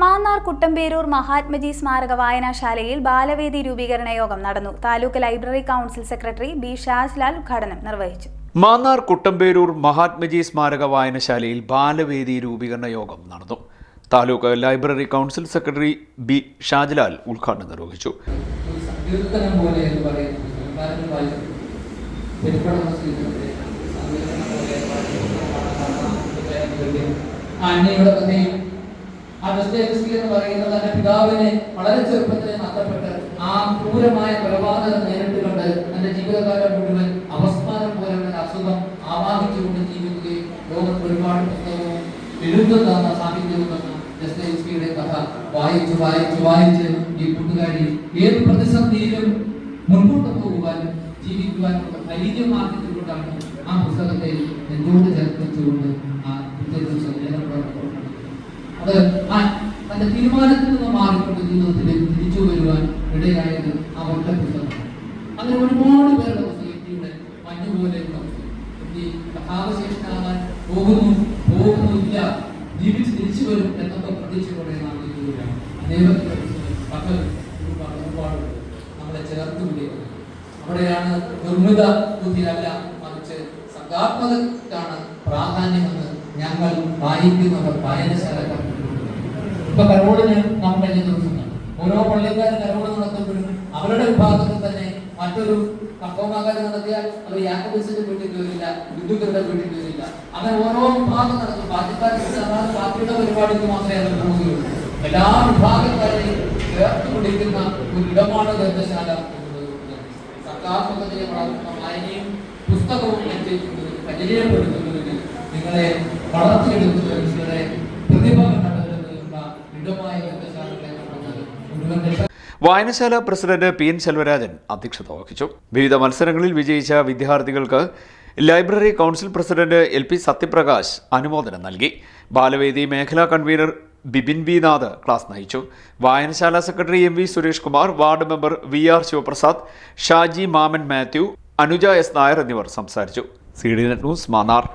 മാന്നാർ കുട്ടമ്പേരൂർ മഹാത്മജി സ്മാരക വായനാശാലയിൽ ബാലവേദി രൂപീകരണ യോഗം നടന്നു. Taluk library council secretary B Shajlal ഉദ്ഘാടനം നിർവഹിച്ചു. മാന്നാർ കുട്ടമ്പേരൂർ മഹാത്മജി സ്മാരക വായനശാലയിൽ ബാലവേദി രൂപീകരണ യോഗം നടന്നു. Taluk library council secretary B Shajlal ഉദ്ഘാടനം നിർവഹിച്ചു. ആ ദസ്തേവസ്കി എന്ന് പറയുന്നത് തന്റെ പിതാവിനെ വളരെ ചെറുപ്പത്തിൽ നഷ്ടപ്പെട്ട് ആ ക്രൂരമായ കൊലപാതകം നേരിട്ടുകൊണ്ട് തന്റെ ജീവിതകാലം മുഴുവൻ അവസ്ഥാനം പോലെയുള്ള അസുഖം ആവാഹിച്ചുകൊണ്ട് ജീവിക്കുകയും ലോകത്ത് ഒരുപാട് പുസ്തകവും എഴുതുന്ന സാഹിത്യവും തന്ന ദസ്തേവസ്കിയുടെ കഥ വായിച്ച് വായിച്ച് വായിച്ച് ഈ കൂട്ടുകാരി ഏത് പ്രതിസന്ധിയിലും മുൻപോട്ട് പോകുവാനും ജീവിക്കുവാനുള്ള ധൈര്യം ആർജിച്ചുകൊണ്ടാണ് ആ പുസ്തകത്തെ നെഞ്ചോട് ചേർത്തുകൊണ്ട് ആ അത് തന്റെ തീരുമാനത്തിൽ നിന്ന് മാറിക്കൊണ്ട് ജീവിതത്തിലേക്ക് തിരിച്ചു വരുവാൻ ഇടയായത് അവരുടെ പുസ്തകമാണ്. അങ്ങനെ ഒരുപാട് പേരുടെ സൊസൈറ്റിയുടെ കഥാവശേഷനാകാൻ പോകുന്നു പോകുന്നില്ല ജീവിച്ച് തിരിച്ചു വരും എന്നൊക്കെ പ്രതീക്ഷയോടെ നാം ഒരുപാട് നമ്മളെ ചേർത്ത് വിളിക്കുന്നത് അവിടെയാണ് നിർമ്മിത ബുദ്ധിയല്ല മറിച്ച് സർഗാത്മകക്കാണ് പ്രാധാന്യമെന്ന് ഞങ്ങൾ വായിക്കുന്നവർ വായനശാല ഇപ്പൊ കരോടിന് നാം കഴിഞ്ഞ ഓരോ പള്ളിക്കാരും കരോട് നടത്തുമ്പോഴും അവരുടെ വിഭാഗത്തിൽ തന്നെ മറ്റൊരു കപ്പമാകാരം നടത്തിയാൽ അവർ യാക്കോബിസിന്റെ വീട്ടിൽ വരില്ല ഹിന്ദുക്കളുടെ വീട്ടിൽ വരില്ല അങ്ങനെ ഓരോ വിഭാഗം നടത്തും പാകിസ്ഥാൻ പാർട്ടിയുടെ പരിപാടിക്ക് മാത്രമേ അവർ പോകുകയുള്ളൂ. എല്ലാ വിഭാഗക്കാരെയും ചേർത്ത് പിടിക്കുന്ന ഒരു ഇടമാണ് ഗ്രന്ഥശാല സർഗാത്മകതയെ വളർത്തുന്ന വായനയും പുസ്തകവും നിശ്ചയിക്കുന്നതിൽ പരിചയപ്പെടുത്തുന്നതിൽ നിങ്ങളെ വളർത്തിയെടുക്കുന്നതിൽ നിങ്ങളുടെ വായനശാല പ്രസിഡന്റ് പി എൻ ശെൽവരാജൻ അധ്യക്ഷത വഹിച്ചു. വിവിധ മത്സരങ്ങളിൽ വിജയിച്ച വിദ്യാർത്ഥികൾക്ക് library council president L P Satyaprakash അനുമോദനം നൽകി. ബാലവേദി മേഖലാ convener Bipin V Nath class നയിച്ചു. വായനശാല secretary M V Suresh Kumar ward member V R Sivaprasad Shaji Mammen Mathew Anuja S Nair എന്നിവർ സംസാരിച്ചു. C D Net News Mannar.